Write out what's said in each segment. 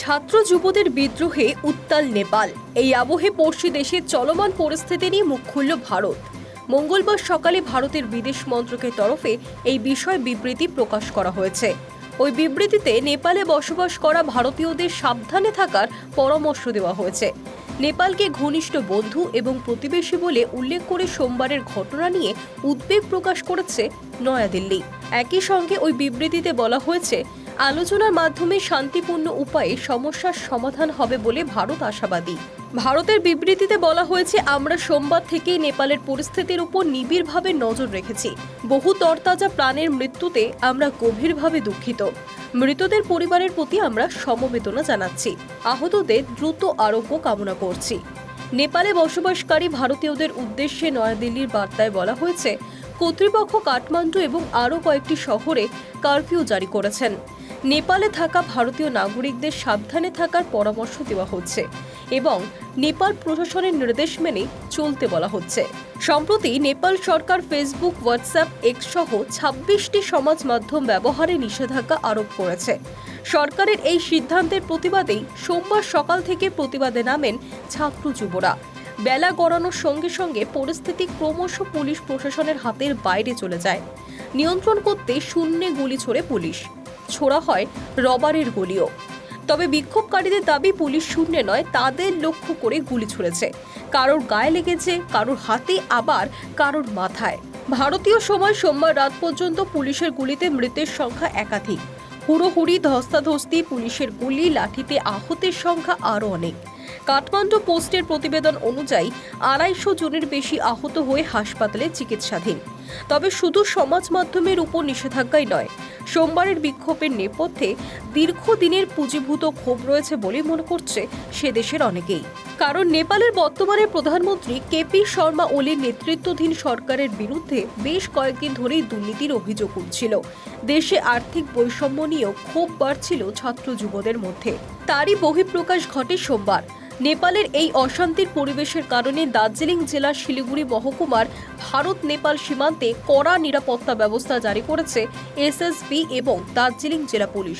ছাত্র যুবদের বিদ্রোহে উত্তাল নেপাল। এই আবহে পড়শি দেশের চলমান পরিস্থিতি নিয়ে মুখ খুলল ভারত। মঙ্গলবার সকালে ভারতের বিদেশ মন্ত্রকের তরফে এই বিষয়ে বিবৃতি প্রকাশ করা হয়েছে। ওই বিবৃতিতে নেপালে বসবাস করা ভারতীয়দের সাবধানে থাকার পরামর্শ দেওয়া হয়েছে। নেপালকে ঘনিষ্ঠ বন্ধু এবং প্রতিবেশী বলে উল্লেখ করে সোমবারের ঘটনা নিয়ে উদ্বেগ প্রকাশ করেছে নয়াদিল্লি। একই সঙ্গে ওই বিবৃতিতে বলা হয়েছে আলোচনার মাধ্যমে শান্তিপূর্ণ উপায়ে সমস্যার সমাধান হবে বলে ভারত আশাবাদী। ভারতের বিবৃতিতে বলা হয়েছে, আমরা সোমবার থেকেই নেপালের পরিস্থিতির উপর নিবিড়ভাবে নজর রেখেছি। বহু তরতাজা প্রাণের মৃত্যুতে আমরা গভীরভাবে দুঃখিত। মৃতদের পরিবারের প্রতি আমরা সমবেদনা জানাচ্ছি। আহতদের দ্রুত আরোগ্য কামনা করছি। নেপালে বসবাসকারী ভারতীয়দের উদ্দেশ্যে নয়াদিল্লির বার্তায় বলা হয়েছে, কর্তৃপক্ষ কাঠমান্ডু এবং আরও কয়েকটি শহরে কারফিউ জারি করেছেন। নেপালে থাকা ভারতীয় নাগরিকদের সাবধানে থাকার পরামর্শ দেওয়া হচ্ছে এবং নেপাল প্রশাসনের নির্দেশ মেনে চলতে বলা হচ্ছে। সম্প্রতি নেপাল সরকার ফেসবুক, হোয়াটসঅ্যাপ এক্স সহ ছাব্বিশটি সমাজ মাধ্যম ব্যবহারে নিষেধাজ্ঞা আরোপ করেছে। সরকারের এই সিদ্ধান্তের প্রতিবাদেই সোমবার সকাল থেকে প্রতিবাদে নামেন ছাত্র যুবরা। বেলা গড়ানোর সঙ্গে সঙ্গে পরিস্থিতি ক্রমশ পুলিশ প্রশাসনের হাতের বাইরে চলে যায়। নিয়ন্ত্রণ করতে শূন্যে গুলি ছোড়ে পুলিশ। ছোড়া হয় রবারের গুলিও। তবে বিক্ষোভকারীদের দাবি পুলিশ শূন্যে নয়, তাদের লক্ষ্য করে গুলি ছুড়েছে। কারোর গায়ে লেগেছে, কারোর হাতে, আবার কারোর মাথায়। ভারতীয় সময় সোমবার রাত পর্যন্ত পুলিশের গুলিতে মৃতের সংখ্যা একাধিক। হুড়োহুড়ি, ধস্তাধস্তি, পুলিশের গুলি, লাঠিতে আহতের সংখ্যা আরও অনেক। কাঠমান্ডু পোস্টের প্রতিবেদন অনুযায়ী, আড়াইশো জনের বেশি আহত হয়ে হাসপাতালে চিকিৎসাধীন। তবে শুধু সমাজ মাধ্যমের উপর নিষেধাজ্ঞাই নয় সোমবারের বিক্ষোভের নেপথ্যে দীর্ঘদিনের পুঁজিভূত ক্ষোভ রয়েছে বলে মনে করছে সে দেশের অনেকেই। কারণ নেপালের বর্তমানে প্রধানমন্ত্রী কেপি শর্মা ওলির নেতৃত্বাধীন সরকারের বিরুদ্ধে বেশ কয়েকদিন ধরেই দুর্নীতির অভিযোগ উঠছিল। দেশে আর্থিক বৈষম্য নিয়েও ক্ষোভ বাড়ছিল ছাত্র যুবদের মধ্যে। তারই বহিঃপ্রকাশ ঘটে সোমবার। নেপালের এই অশান্তির পরিবেশের কারণে দার্জিলিং জেলার শিলিগুড়ি মহকুমার ভারত নেপাল সীমান্তে কড়া নিরাপত্তা ব্যবস্থা জারি করেছে এসএসবি এবং দার্জিলিং জেলা পুলিশ।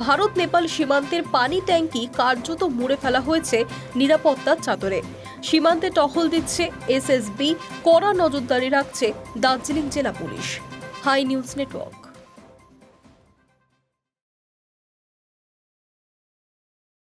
ভারত নেপাল সীমান্তের পানি ট্যাঙ্কি কার্যত মুড়ে ফেলা হয়েছে নিরাপত্তার চাদরে। সীমান্তে টহল দিচ্ছে এসএসবি, কড়া নজরদারি রাখছে দার্জিলিং জেলা পুলিশ। High news network.